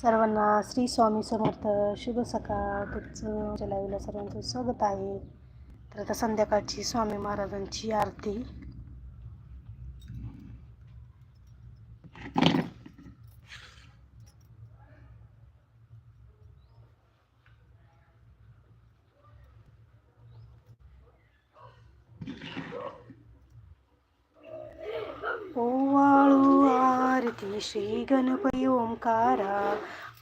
सर्वांना श्री स्वामी समर्थ शुभ सकाळ तुमचं माझ्या लाईव्हला सर्वांचं स्वागत आहे. तर आता संध्याकाळची स्वामी महाराजांची आरती ओवाळू आरती श्री गणपती ओंकारा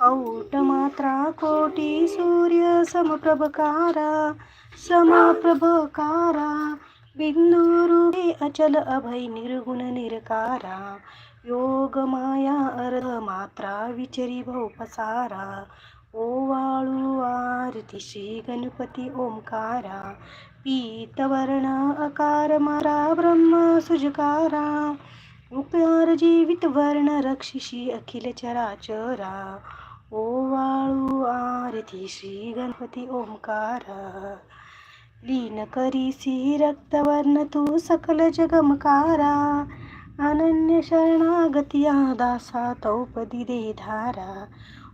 औट मात्रा कोटी सूर्य समप्रभकारा समप्रभकारा बिंदू अचल अभय निर्गुण निरकारा योग माया अर्ध मात्रा विचरी भोपसारा ओवाळू आरती श्री गणपती ओंकारा पीतवर्ण अकार मारा ब्रह्म सुजकारा उकार जीवित वर्ण रक्षिषी अखिल चराचरा ओवाळू आरती श्री गणपती ओंकारा. लीन करीसी रक्तवर्ण तू सकल जगमकारा अनन्य शरणागतिया दासा तौपदी दे धारा.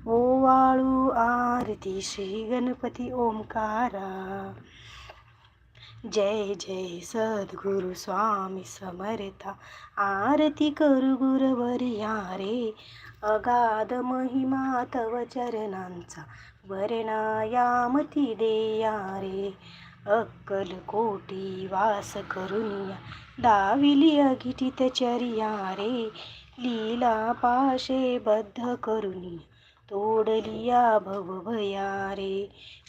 ओवाळू आरती श्री गणपती ओंकारा. जय जय सद्गुरु स्वामी समर्था. आरती करू गुरवर्या रे. अगाध महिमा तव चरणांचा वर्णायामती देया रे. अक्कल कोटी वास करुनिया दाविली अघिटित चर्या रे. लीला पाशे बद्ध करुनिया तोडलिया भवभया रे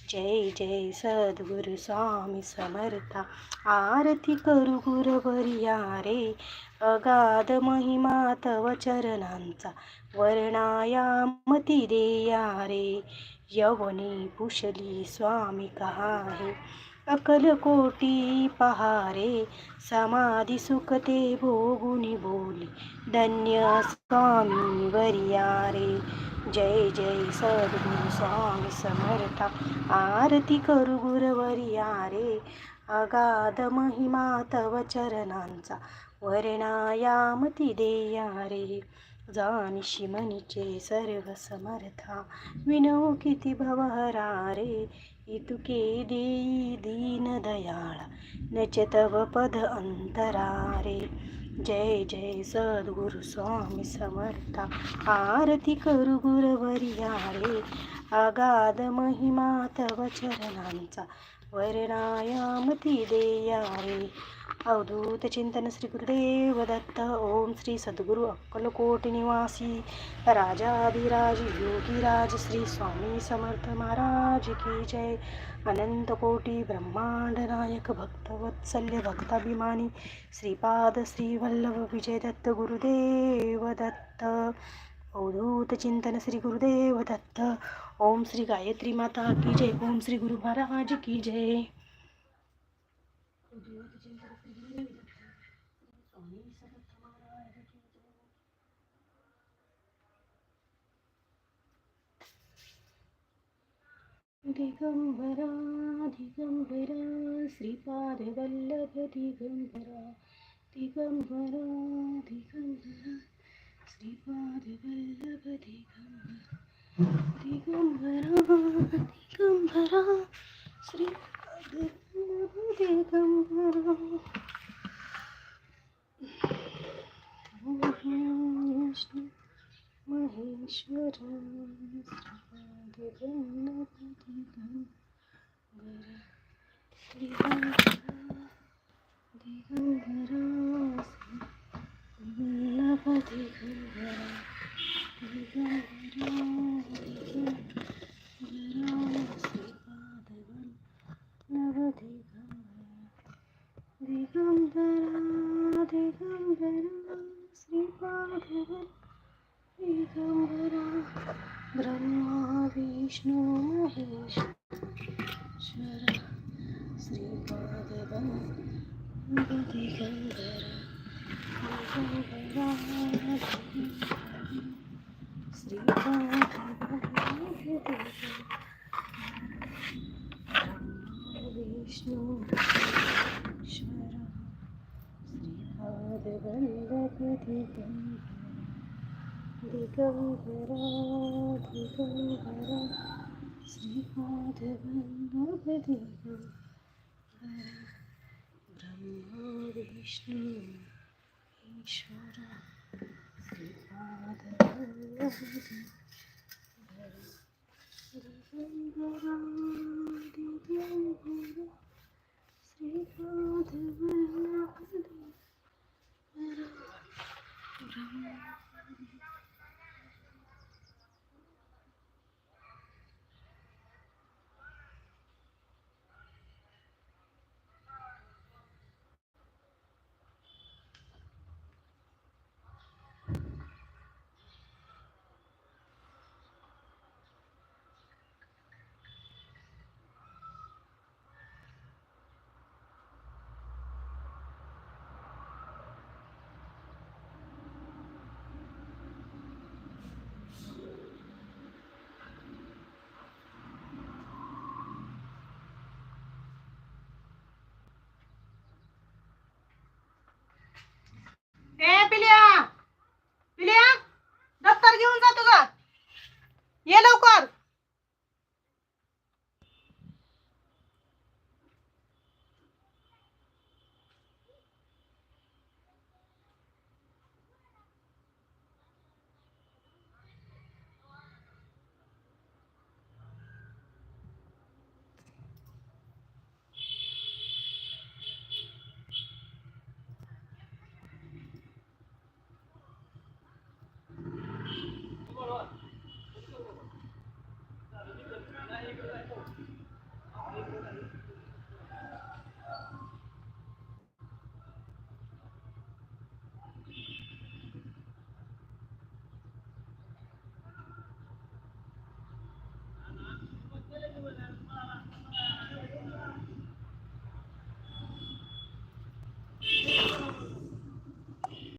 जय जय सद्गुरु स्वामी समर्था. आरती करू गुरवर्या रे अगाध महिमा तव चरणांचा. वर्णायामती देया रे यवनी कुशली स्वामी कहाहे. अकलकोटी पहारे. समाधी सुखते भोगुनी बोली. धन्य स्वामी वर्या रे जय जय सद्गुरु स्वामी समर्था आरती करू गुरवरिया रे अगाध महिमा तव चरणांचा वर्णायामती देया रे जानिशी मनीचे सर्व समर्था विनो किती भवहरा रे इतुके देई दीन दयाळा नच तव पद अंतरा रे जय जय सद्गुरु स्वामी समर्थ. आरती करू गुरुवर्या रे अगाध महिमा तव चरणांचा. वर्णायामती देया रे अवधूत चिंतन श्री गुरुदेव दत्त ओम श्री सद्गुरु अक्कलकोट निवासी राजाधिराज योगीराज श्री स्वामी समर्थ महाराज की जय। अनंत कोटी ब्रह्मांड नायक भक्तवत्सल्य भक्ताभिमानी श्रीपाद श्री वल्लभ विजय दत्त गुरुदेव दत्त अवधूत चिंतन श्री गुरुदेव दत्त। ओम श्री गायत्री माता की जय। ओम श्री गुरु महाराज की जय। अवधूत श्रीपादवल्लभ दिगंबरा। दिगंबरा श्रीपाद वल्लभ दिगंबरा दिगंबरा दिगंबरा श्रीपाद वल्लभ दिगंबरा दिगंबरा दिगंबरा श्रीपाद वल्लभ दिगंबरा विष्णू महेश्वर श्रीपाद वल्लभ दिगंबरा दिगंबरा दिगंबरा वल्लभ दिगंबरा दिगंबरा श्रीपाद वल्लभ दिगंबरा दिगंबरा दिगंबरा श्रीपाद दिगंबरा ब्रह्मा विष्णू महेश्वर श्रीपाद वल्लभ दिगंबरा दिगंबरा श्रीपाद वल्लभ दिगंबरा विष्णू ईश्वर श्रीपाद वल्लभ दिगंबरा दिगंबरा दिगंबरा श्रीपादवल्लभ दिगंबरा ब्रह्मा विष्णू ईश्वर श्रीपादवल्लभ दिगंबरा